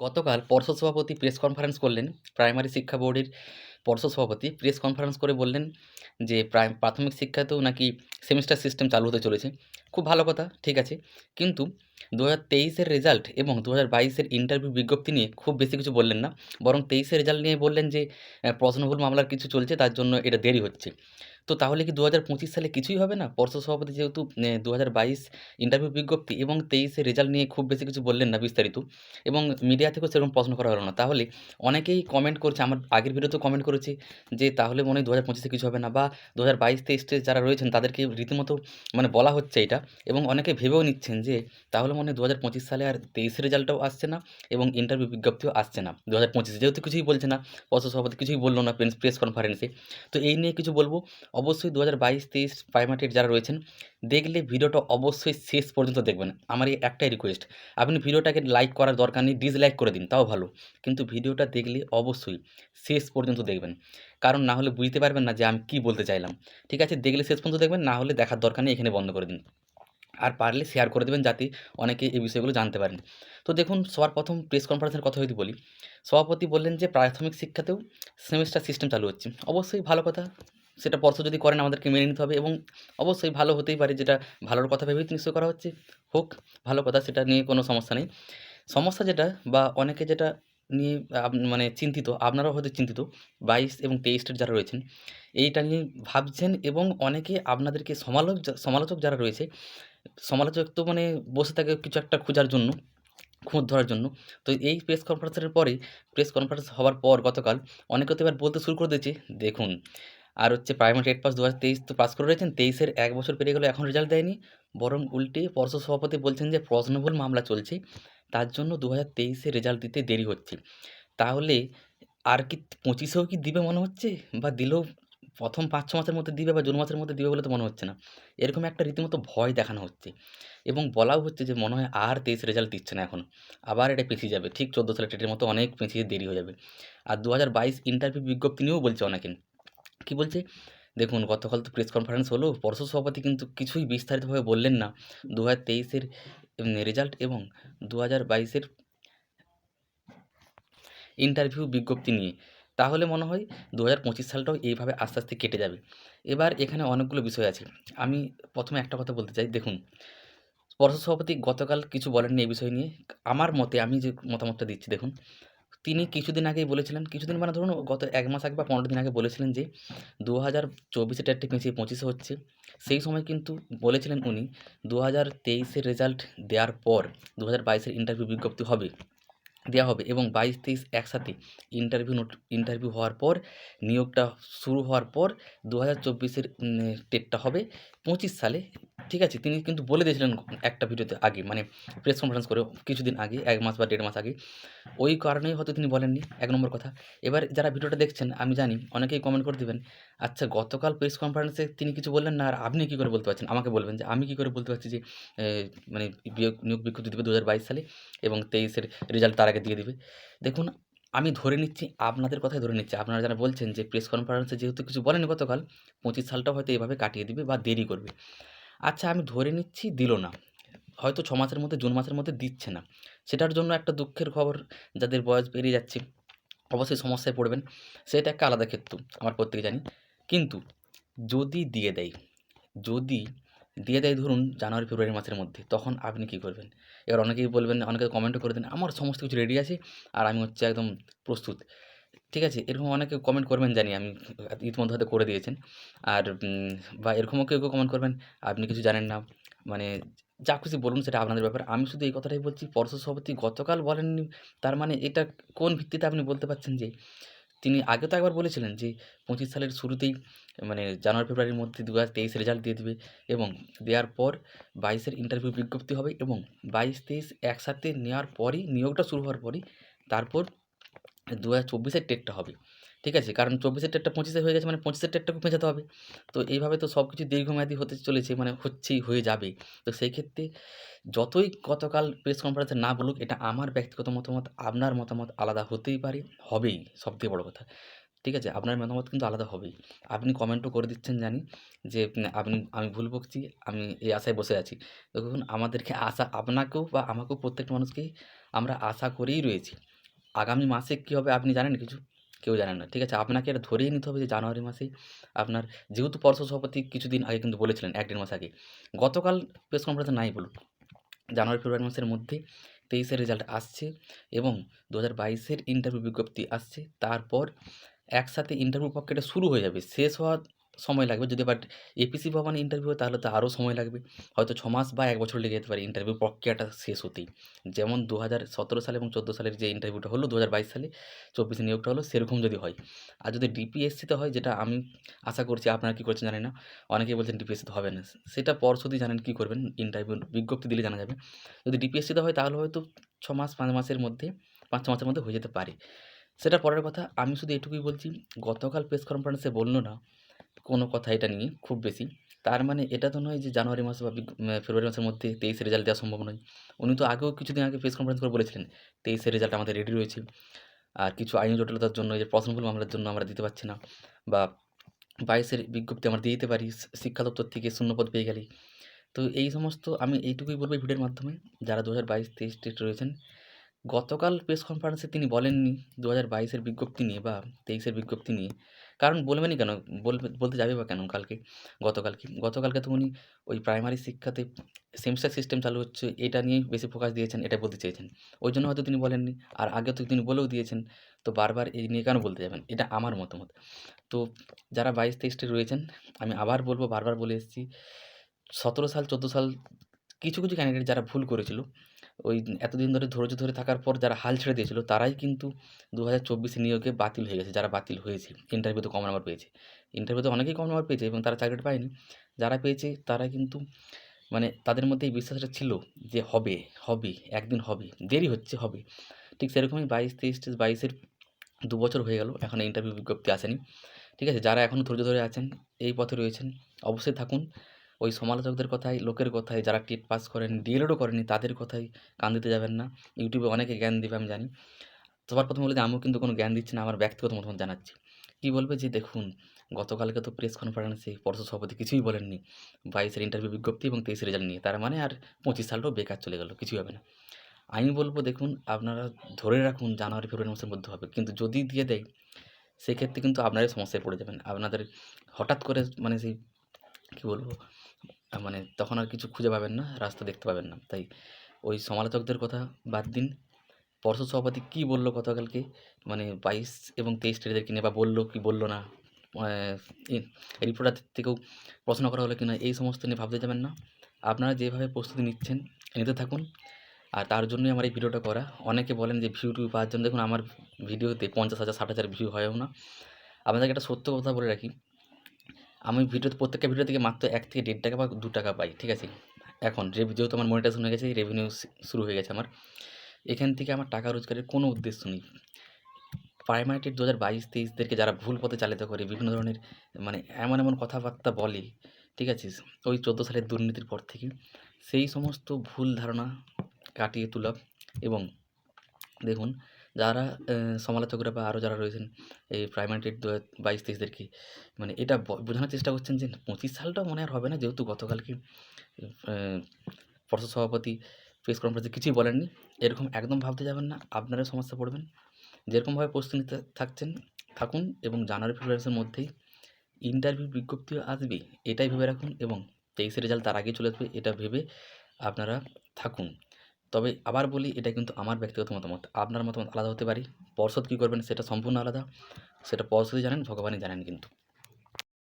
গতকাল পর্ষদ সভাপতি প্রেস কনফারেন্স করলেন। প্রাইমারি শিক্ষা বোর্ডের পর্ষদ সভাপতি প্রেস কনফারেন্স করে বললেন যে প্রাথমিক শিক্ষাতেও নাকি সেমিস্টার সিস্টেম চালু হতে চলেছে। খুব ভালো কথা, ঠিক আছে। কিন্তু দু হাজার তেইশের রেজাল্ট এবং দু হাজার বাইশের ইন্টারভিউ বিজ্ঞপ্তি নিয়ে খুব বেশি কিছু বললেন না। বরং তেইশের রেজাল্ট নিয়ে বললেন যে প্রশ্নভুল মামলার কিছু চলছে, তার জন্য এটা দেরি হচ্ছে। তো তাহলে কি দু হাজার পঁচিশ সালে কিছুই হবে না? পর্ষদ সভাপতি যেহেতু দু হাজার বাইশ ইন্টারভিউ বিজ্ঞপ্তি এবং তেইশের রেজাল্ট নিয়ে খুব বেশি কিছু বললেন না বিস্তারিত। এবং মিডিয়া থেকেও সেরকম প্রশ্ন করা হলো না। তাহলে অনেকেই কমেন্ট করছে, আমার আগের ভিডিওতেও কমেন্ট করেছে যে, তাহলে মনে হয় দু হাজার পঁচিশে কিছু হবে না বা দু হাজার বাইশ তেইশে যারা রয়েছেন, তাদেরকে রীতিমতো মানে বলা হচ্ছে এটা। এবং অনেকে ভেবেও নিচ্ছেন যে, তাহলে মনে হয় দু হাজার পঁচিশ সালে আর তেইশের রেজাল্টটাও আসছে না এবং ইন্টারভিউ বিজ্ঞপ্তিও আসছে না। দু হাজার পঁচিশে যেহেতু কিছুই বলছে না পর্ষদ সভাপতি কিছুই বলল না, প্রেস প্রেস কনফারেন্সে তো এই নিয়ে কিছু বলব। অবশ্যই দু হাজার বাইশ, তেইশ প্রাইমারির যারা রয়েছেন, দেখলে ভিডিওটা অবশ্যই শেষ পর্যন্ত দেখবেন। আমার এই একটাই রিকোয়েস্ট আপনি ভিডিওটাকে লাইক করার দরকার নেই ডিসলাইক করে দিন, তাও ভালো। কিন্তু ভিডিওটা দেখলে অবশ্যই শেষ পর্যন্ত দেখবেন। কারণ না হলে বুঝতে পারবেন না যে আমি কী বলতে চাইলাম। ঠিক আছে, দেখলে শেষ পর্যন্ত দেখবেন, না হলে দেখার দরকার নেই, এখানে বন্ধ করে দিন। আর পারলে শেয়ার করে দেবেন যাতে অনেকে এই বিষয়গুলো জানতে পারেন। তো দেখুন, সবার প্রথম প্রেস কনফারেন্সের কথা যদি বলি, সভাপতি বললেন যে প্রাথমিক শিক্ষাতেও সেমিস্টার সিস্টেম চালু হচ্ছে। অবশ্যই ভালো কথা, সেটা পর্ষদ যদি করেন আমাদেরকে মেনে নিতে হবে এবং অবশ্যই ভালো হতেই পারে যেটা ভালোর কথা ভেবেই নিশ্চয় করা হচ্ছে। হোক, ভালো কথা, সেটা নিয়ে কোনো সমস্যা নেই। সমস্যা যেটা বা অনেকে যেটা নিয়ে মানে চিন্তিত, আপনারাও হয়তো চিন্তিত, বাইশ এবং তেইশটার যারা রয়েছেন, এইটা নিয়ে ভাবছেন এবং অনেকে আপনাদেরকে সমালোচ, সমালোচক যারা রয়েছে সমালোচক তো মানে বসে থাকে কিছু একটা খোঁজার জন্য খুঁত ধরার জন্য। তো এই প্রেস কনফারেন্সের পরে প্রেস কনফারেন্স হওয়ার পর গতকাল অনেকে তো এবার বলতে শুরু করে দিয়েছে, দেখুন, আর হচ্ছে প্রাইমারি এইট পাস দু হাজার তেইশ তো পাস করে রয়েছেন, তেইশের এক বছর পেরিয়ে গেলো এখন রেজাল্ট দেয়নি। বরং উল্টে পর্ষদ সভাপতি বলছেন যে প্রশ্নভুল মামলা চলছে, তার জন্য দু হাজার তেইশে রেজাল্ট দিতে দেরি হচ্ছে। তাহলে আর কি পঁচিশেও কি দিবে মনে হচ্ছে? বা দিলেও প্রথম পাঁচ ছ মাসের মধ্যে দিবে বা জুন মাসের মধ্যে দিবে বলে তো মনে হচ্ছে না। এরকম একটা রীতিমতো ভয় দেখানো হচ্ছে। এবং বলাও হচ্ছে যে মনে হয় আর তেইশ রেজাল্ট দিচ্ছে না এখন। আবার এটা পিছিয়ে যাবে। ঠিক চোদ্দ সালের টেটের মতো অনেক পিছিয়ে দেরি হয়ে যাবে। আর দু হাজার বাইশ ইন্টারভিউ বিজ্ঞপ্তি নিয়েও বলছে অনেকে কী বলছে? দেখুন, গতকাল তো প্রেস কনফারেন্স হলো। পরশু সভাপতি কিন্তু কিছুই বিস্তারিতভাবে বললেন না। দু হাজার তেইশের রেজাল্ট এবং দু হাজার বাইশের ইন্টারভিউ বিজ্ঞপ্তি নিয়ে। তাহলে মনে হয় দু হাজার পঁচিশ সালটাও এইভাবে আস্তে আস্তে কেটে যাবে। এবার এখানে অনেকগুলো বিষয় আছে। আমি প্রথমে একটা কথা বলতে চাই। দেখুন পর্ষদ সভাপতি গতকাল কিছু বলেননি এই বিষয় নিয়ে। আমার মতে, আমি যে মতামতটা দিচ্ছি, দেখুন, তিনি কিছুদিন আগেই বলেছিলেন, কিছুদিন মানে ধরুন গত এক মাস আগে বা পনেরো দিন আগে বলেছিলেন যে দু হাজার চব্বিশে টেটটি পেঁচিয়ে পঁচিশে হচ্ছে। সেই সময় কিন্তু বলেছিলেন উনি দু হাজার তেইশের রেজাল্ট দেওয়ার পর দু হাজার বাইশের ইন্টারভিউ বিজ্ঞপ্তি হবে। দেওয়া হবে এবং বাইশ তেইশ একসাথে ইন্টারভিউ নোট ইন্টারভিউ হওয়ার পর, নিয়োগটা শুরু হওয়ার পর দু হাজার চব্বিশের টেটটা হবে পঁচিশ সালে ঠিক আছে, তিনি কিন্তু বলে দিয়েছিলেন একটা ভিডিওতে আগে মানে প্রেস কনফারেন্স করে কিছুদিন আগে, এক মাস বা দেড় মাস আগে। ওই কারণেই হয়তো তিনি বলেননি, এক নম্বর কথা। এবার যারা ভিডিওটা দেখছেন, আমি জানি, অনেকেই কমেন্ট করে দেবেন আচ্ছা গতকাল প্রেস কনফারেন্সে তিনি কিছু বললেন না, আর আপনি কী করে বলতে পারছেন? আমাকে বলবেন যে, আমি কী করে বলতে পারছি যে মানে নিয়োগ বিজ্ঞপ্তি দেবে দু হাজার বাইশ সালে এবং তেইশের রেজাল্ট তার আগে দিয়ে দেবে? দেখুন, আমি ধরে নিচ্ছি, আপনাদের কথাই ধরে নিচ্ছি। আপনারা যারা বলছেন যে প্রেস কনফারেন্সে যেহেতু কিছু বলেনি গতকাল, পঁচিশ সালটা হয়তো এভাবে কাটিয়ে দিবে বা দেরি করবে। আচ্ছা আমি ধরে নিচ্ছি দিল না। হয়তো ছ মাসের মধ্যে, জুন মাসের মধ্যে দিচ্ছে না। সেটার জন্য একটা দুঃখের খবর যাদের বয়স পেরিয়ে যাচ্ছে, অবশ্যই সমস্যায় পড়বেন। সেটা একটা আলাদা ক্ষেত্র, আমার প্রত্যেকে জানি। কিন্তু যদি দিয়ে দেয়, যদি দিয়ে দেয় ধরুন জানুয়ারি, ফেব্রুয়ারি মাসের মধ্যে, তখন আপনি কী করবেন? এবার অনেকেই বলবেন, অনেকে কমেন্টও করে দেন, আমার সমস্ত কিছু রেডি আছে, আর আমি হচ্ছে একদম প্রস্তুত। ঠিক আছে? এরকম অনেকে কমেন্ট করবেন জানি, আমি ইতিমধ্যে হয়তো করে দিয়েছেন। আর বা এরকমও কেউ কেউ কমেন্ট করবেন, আপনি কিছু জানেন না। মানে যা খুশি বলুন, সেটা আপনাদের ব্যাপার। আমি শুধু এই কথাটাই বলছি পর্ষদ সভাপতি গতকাল বলেননি, তার মানে এটা কোন ভিত্তিতে আপনি বলতে পারছেন যে, তিনি আগে তো একবার বলেছিলেন যে, পঁচিশ সালের শুরুতেই মানে জানুয়ারি, ফেব্রুয়ারির মধ্যে দু হাজার তেইশ রেজাল্ট দিয়ে দেবে এবং দেওয়ার পর বাইশের ইন্টারভিউ বিজ্ঞপ্তি হবে এবং বাইশ, তেইশ একসাথে নেওয়ার পরই, নিয়োগটা শুরু হওয়ার পরই, তারপর দু হাজার চব্বিশের টেটটা হবে। ঠিক আছে? কারণ চব্বিশের টেটটা পঁচিশে হয়ে গেছে মানে পঁচিশের টেটটাকে পেঁচাতে হবে। তো এইভাবে তো সব কিছু দীর্ঘমেয়াদী হতে চলেছে মানে হচ্ছেই, হয়ে যাবে। তো সেই ক্ষেত্রে যতই গতকাল প্রেস কনফারেন্সে না বলুক, এটা আমার ব্যক্তিগত মতামত, আপনার মতামত আলাদা হতেই পারে, হবেই, সবথেকে বড় কথা। ঠিক আছে? আপনার মতামত কিন্তু আলাদা হবেই। আপনি কমেন্টও করে দিচ্ছেন জানি যে আপনি, আমি ভুল বকছি, আমি এই আশায় বসে আছি। দেখুন, আমাদেরকে আশা আপনাকেও বা আমাকেও প্রত্যেকটা মানুষকেই আমরা আশা করেই রয়েছি। আগামী মাসে কী হবে আপনি জানেন কিছু? কেউ জানেন না। ঠিক আছে? আপনাকে এটা ধরেই নিতে হবে যে জানুয়ারি মাসে আপনার যেহেতু পর্ষদ সভাপতি কিছুদিন আগে কিন্তু বলেছিলেন ১-১.৫ মাস আগে। গতকাল প্রেস কনফারেন্সে নাই বলুক। জানুয়ারি, ফেব্রুয়ারি মাসের মধ্যে ২৩ এর রেজাল্ট আসছে এবং দু হাজার বাইশের ইন্টারভিউ বিজ্ঞপ্তি আসছে। তারপর একসাথে ইন্টারভিউ প্রক্রিয়াটা শুরু হয়ে যাবে। শেষ হওয়ার সময় লাগবে। যদি বাট এপিসি ভবন ইন্টারভিউ তাহলে তো আরও সময় লাগবে। হয়তো ছ মাস বা এক বছর লেগে যেতে পারে ইন্টারভিউ প্রক্রিয়াটা শেষ হতেই। যেমন ২০১৭ সালে এবং ১৪ সালের যে ইন্টারভিউটা হলো ২০২২ সালে ২৪ এ নিয়োগটা হলো সেরকম যদি হয়। আর যদি ডিপিএসসিতে হয় যেটা আমি আশা করছি আপনারা কী করছেন জানি না। অনেকেই বলছেন ডিপিএসসিতে হবে না। সেটা পর্ষদই জানেন কী করবেন ইন্টারভিউ বিজ্ঞপ্তি দিলে জানা যাবে। যদি ডিপিএসসিতে হয় তাহলে হয়তো ছ মাস, পাঁচ মাসের মধ্যে ৫-৬ মাসের মধ্যে হয়ে যেতে পারে। সেটা পরের কথা। আমি শুধু এটুকুই বলছি, গতকাল প্রেস কনফারেন্সে বলল না কোনো কথা এটা নিয়ে খুব বেশি। তার মানে এটা তো নয় যে জানুয়ারি মাসে বা ফেব্রুয়ারি মাসের মধ্যে ২৩ এর রেজাল্ট দেওয়া সম্ভব নয়। উনি তো আগেও কিছুদিন আগে প্রেস কনফারেন্স করে বলেছিলেন ২৩ এর রেজাল্ট আমাদের রেডি রয়েছে। আর কিছু আইনি জটিলতার জন্য যে প্রশ্নভুল মামলার জন্য আমরা দিতে পারছি না বা বাইশের বিজ্ঞপ্তি আমরা দিয়ে দিতে পারি শিক্ষা দপ্তর থেকে শূন্যপদ পেয়ে গেলেই। তো এই সমস্ত আমি এইটুকুই বলব ভিডিওর মাধ্যমে যারা ২০২২-২৩ টেস্ট রয়েছেন। গতকাল প্রেস কনফারেন্সে তিনি বলেননি দু হাজার বাইশের বিজ্ঞপ্তি নিয়ে বা তেইশের বিজ্ঞপ্তি নিয়ে। কারণ বলবেনই কেন? বলবে বলতে যাবে বা কেন কালকে? গতকালকে? গতকালকে তো উনি ওই প্রাইমারি শিক্ষাতে সেমিস্টার সিস্টেম চালু হচ্ছে এটা নিয়েই বেশি ফোকাস দিয়েছেন এটা বলতে চেয়েছেন। ওই জন্য হয়তো তিনি বলেননি। আর আগে তো তিনি বলেও দিয়েছেন। তো বারবার এই নিয়ে কেন বলতে যাবেন? এটা আমার মতামত। তো যারা ২২-২৩ টে রয়েছেন আমি আবার বলব বারবার বলে এসেছি ১৭ সাল ১৪ সাল কিছু, কিছু ক্যান্ডিডেট যারা ভুল করেছিল ওই এতদিন ধরে ধৈর্য ধরে থাকার পর যারা হাল ছেড়ে দিয়েছিল তারাই কিন্তু ২০২৪ এ নিয়োগে বাতিল হয়ে গেছে। যারা বাতিল হয়েছে ইন্টারভিউতে কম নাম্বার পেয়েছে। ইন্টারভিউতে অনেকেই কম নাম্বার পেয়েছে এবং তারা চাকরিটা পায়নি। যারা পেয়েছে তারা কিন্তু মানে তাদের মধ্যে এই বিশ্বাসটা ছিল যে হবে, হবে, একদিন হবে। দেরি হচ্ছে হবে। ঠিক সেরকমই ২২-২৩ টেস্ট ২২ এর ২ বছর হয়ে গেল। এখন ইন্টারভিউ বিজ্ঞপ্তি আসেনি। ঠিক আছে? যারা এখনও ধৈর্য ধরে আছেন এই পথে রয়েছেন অবশ্যই থাকুন। ওই সমালোচকদের কথায়, লোকের কথায় যারা টেট পাস করেন, ডিএলএডও করেনি তাদের কথায় কান দিতে যাবেন না। ইউটিউবে অনেকে জ্ঞান দিবে আমি জানি। সবার প্রথমে বলি যে আমিও কিন্তু কোনো জ্ঞান দিচ্ছি না। আমার ব্যক্তিগত মতামত জানাচ্ছি। কী বলবে যে দেখুন গতকালকে তো প্রেস কনফারেন্সে পর্ষদ সভাপতি কিছুই বলেননি। বাইশের ইন্টারভিউ বিজ্ঞপ্তি এবং ২৩ এর রেজাল্ট নিয়ে। তার মানে আর ২৫ সালটাও বেকার চলে গেল। কিছুই হবে না। আমি বলব দেখুন আপনারা ধরে রাখুন জানুয়ারি, ফেব্রুয়ারি মাসের মধ্যে হবে। কিন্তু যদি দিয়ে দেয় সেক্ষেত্রে কিন্তু আপনারাই সমস্যায় পড়ে যাবেন। আপনাদের হঠাৎ করে মানে সেই কী বলব? মানে তখন আর কিছু খুঁজে পাবেন না, রাস্তা দেখতে পাবেন না। তাই ওই সমালোচকদের কথা বাদ দিন। পর্ষদ সভাপতি কী বলল গতকালকে মানে ২২ এবং ২৩ টেদেরকে নিয়ে বা বলল কি বলল না। রিপোর্টার থেকেও প্রশ্ন করা হলো কিনা এই সমস্ত নিয়ে ভাবতে যাবেন না। আপনারা যেভাবে প্রস্তুতি নিচ্ছেন নিতে থাকুন। আর তার জন্যই আমার এই ভিডিওটা করা। অনেকে বলেন যে ভিউ-টিউ পাওয়ার জন্য দেখুন আমার ভিডিওতে পঞ্চাশ হাজার ষাট হাজার ভিউ হয়ও না। আপনাদেরকে একটা সত্য কথা বলে রাখি। আমি ভিডিওতে প্রত্যেকটা ভিডিও থেকে মাত্র এক থেকে ৳১.৫ বা দু টাকা পাই। ঠিক আছে? এখন যেহেতু আমার মনিটাইজেশন হয়ে গেছে রেভিনিউ শুরু হয়ে গেছে আমার। এখান থেকে আমার টাকা রোজগারের কোনো উদ্দেশ্য নেই। প্রাইমারি টেট ২০২২-২৩ দেরকে যারা ভুল পথে চালিত করে বিভিন্ন ধরনের মানে এমন, এমন কথাবার্তা বলে। ঠিক আছে? ওই ১৪ সালের দুর্নীতির পর থেকে সেই সমস্ত ভুল ধারণা কাটিয়ে তোলা এবং দেখুন যারা সমালোচকরা বা আরও যারা রয়েছেন এই প্রাইমারি টেট ২২-২৩ দেরকে মানে এটা বোঝানোর চেষ্টা করছেন যে ২৫ সালটাও মনে আর হবে না যেহেতু গতকালকে পর্ষদ সভাপতি প্রেস কনফারেন্সে কিছুই বলেননি। এরকম একদম ভাবতে যাবেন না। আপনারাই সমস্যা পড়বেন। যেরকমভাবে প্রস্তুতি নিতে থাকছেন থাকুন এবং জানুয়ারি, ফেব্রুয়ারি মাসের মধ্যেই ইন্টারভিউ বিজ্ঞপ্তিও আসবে এটাই ভেবে রাখুন এবং ২৩ এর রেজাল্ট তার আগেই চলে আসবে এটা ভেবে আপনারা থাকুন। তবে আবার বলি এটা কিন্তু আমার ব্যক্তিগত মতামত। আপনার মতামত আলাদা হতে পারি পর্ষদ কী করবেন সেটা সম্পূর্ণ আলাদা। সেটা পর্ষদই জানেন, ভগবানই জানেন কিন্তু।